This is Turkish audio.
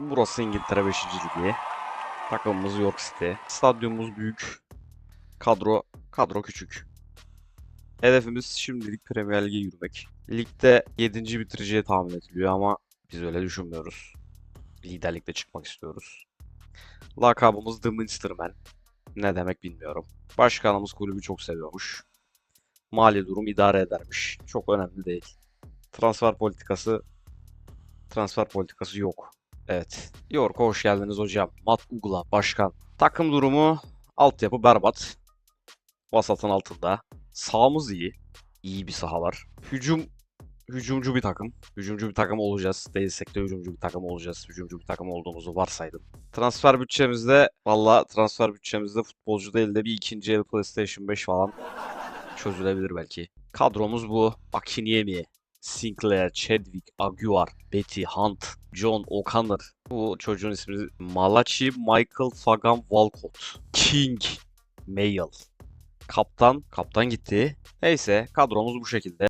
Burası İngiltere 5. Ligi. Takımımız York City. Stadyumumuz büyük. Kadro kadro küçük. Hedefimiz şimdilik Premier Lig'e yürümek. Ligde 7. bitireceği tahmin ediliyor ama biz öyle düşünmüyoruz. Liderlikte çıkmak istiyoruz. Lakabımız The Minster Man. Ne demek bilmiyorum. Başkanımız kulübü çok seviyormuş. Mali durum idare edermiş. Çok önemli değil. Transfer politikası transfer politikası yok. Evet. York'a hoş geldiniz hocam. Matt Ugla başkan. Takım durumu altyapı berbat. Vasatın altında. Sağımız iyi. İyi bir saha var. Hücum hücumcu bir takım. Hücumcu bir takım olacağız. Değilsek de hücumcu bir takım olacağız. Hücumcu bir takım olduğumuzu varsaydım. Transfer bütçemizde valla transfer bütçemizde futbolcu değil de bir ikinci el PlayStation 5 falan çözülebilir belki. Kadromuz bu. Akiniemi, Sinclair, Chadwick, Aguiar, Betty, Hunt, John O'Connor. Bu çocuğun ismi Malachi Michael Fagan Walcott. King, Mayle. Kaptan, kaptan gitti. Neyse kadromuz bu şekilde.